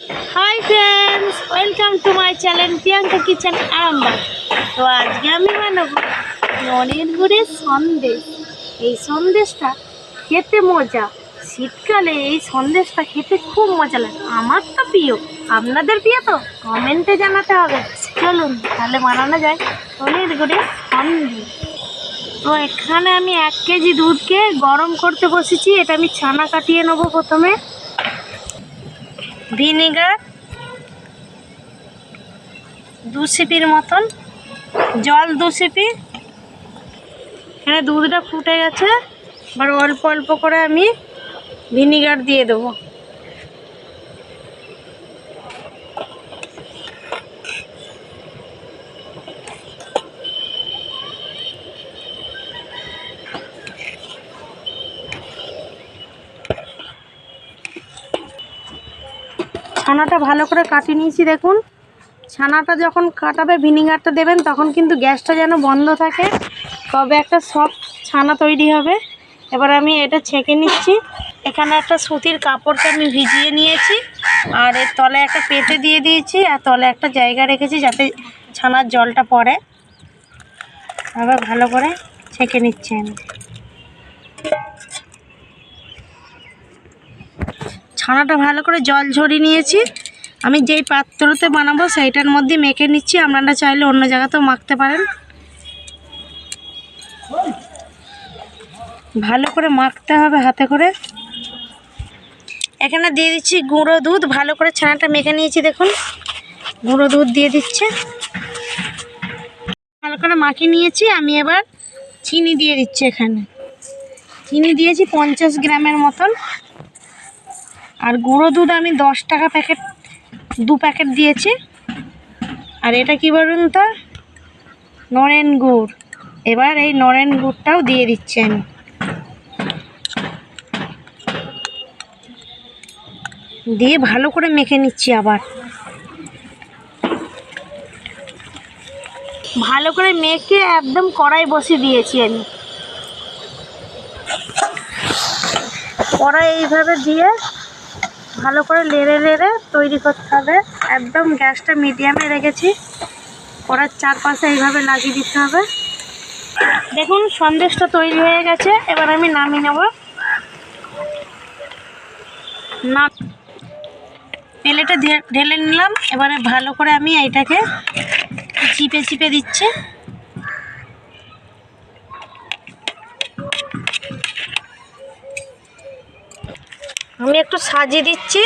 Hi friends welcome to my channel Priyanka kitchen Arambagh তো আজকে আমি বানাবো ননের গুড়ের সন্দেশ। এই সন্দেশটা খেতে মজা। শীতকালে এই সন্দেশটা খেতে খুব মজা লাগে। আমার তো প্রিয়। আপনাদের প্রিয় তো? কমেন্টে জানাতে হবে। চলুন, তাহলে বানানো যায় ননের গুড়ের সন্দেশ। তো এখানে আমি এক কেজি দুধকে গরম করতে বসেছি। এটা আমি ছানা কাটিয়ে নেব প্রথমে। ভিনেগার, দু সিপির মতন, জল দু সিপি। এখানে দুধটা ফুটে গেছে, এবার অল্প অল্প করে আমি ভিনিগার দিয়ে দেবো। ছানাটা ভালো করে কাটিয়ে নিয়েছি, দেখুন। ছানাটা যখন কাটাবে, ভিনিগারটা দেবেন, তখন কিন্তু গ্যাসটা যেন বন্ধ থাকে। তবে একটা সফট ছানা তৈরি হবে। এবার আমি এটা ছেঁকে নিচ্ছি। এখানে একটা সুতির কাপড়কে আমি ভিজিয়ে নিয়েছি। আর এর তলে একটা পেতে দিয়ে দিয়েছি, আর তলে একটা জায়গা রেখেছি যাতে ছানার জলটা পড়ে। আবার ভালো করে ছেঁকে নিচ্ছি আমি। ছানাটা ভালো করে জল ঝরিয়ে নিয়েছি। আমি যেই পাত্রতে বানাবো সেইটার মধ্যে মেখে নিচ্ছি। আপনারা চাইলে অন্য জায়গাতেও মাখতে পারেন। ভালো করে মাখতে হবে হাতে করে। এখানে দিয়ে দিচ্ছি গুঁড়ো দুধ। ভালো করে ছানাটা মেখে নিয়েছি, দেখুন। গুঁড়ো দুধ দিয়ে দিচ্ছে। ভালো করে মাখিয়ে নিয়েছি। আমি এবার চিনি দিয়ে দিচ্ছি এখানে। চিনি দিয়েছি পঞ্চাশ গ্রামের মতন। আর গুঁড়ো দুধ আমি দশ টাকা প্যাকেট, দু প্যাকেট দিয়েছি। আর এটা কি বলুন তো? নরেন গুড়। এবার এই নরেন গুড়টাও দিয়ে দিচ্ছি আমি। দিয়ে ভালো করে মেখে নিচ্ছি আবার। ভালো করে মেখে একদম কড়াই বসিয়ে দিয়েছি আমি। কড়াই এইভাবে দিয়ে ভালো করে লেড়ে লেড়ে তৈরি করতে হবে। একদম গ্যাসটা মিডিয়ামে রেখেছি। কড়ার চারপাশে এইভাবে লাগিয়ে দিতে হবে। দেখুন, সন্দেশটা তৈরি হয়ে গেছে। এবার আমি নামিয়ে নেব। না প্লেটে ঢেলে নিলাম। এবারে ভালো করে আমি এইটাকে চিপে চিপে দিচ্ছি। আমি একটু সাজিয়ে দিচ্ছি।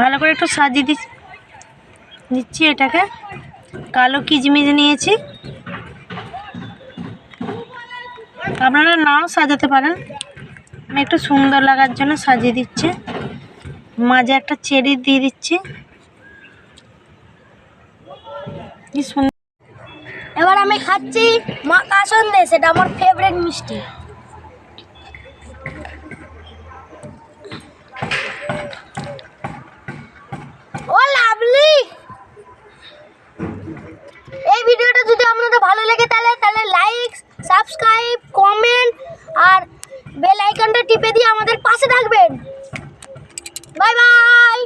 ভালো করে একটু সাজিয়ে দিচ্ছি। দিচ্ছি এটাকে। কালো কিচমিচ নিয়েছি। আপনারা নাও সাজাতে পারেন। আমি একটু সুন্দর লাগার জন্য সাজিয়ে দিচ্ছি। মাঝে একটা চেরি দিয়ে দিচ্ছি। এবার আমি খাচ্ছি মাখা সন্দেশ, এটা আমার ফেভারিট মিষ্টি ও লাভলি এই ভিডিওটা যদি আপনাদের ভালো লেগে তাহলে তাহলে লাইক সাবস্ক্রাইব কমেন্ট আর বেল আইকনটা টিপে দিয়ে আমাদের পাশে থাকবেন। Bye bye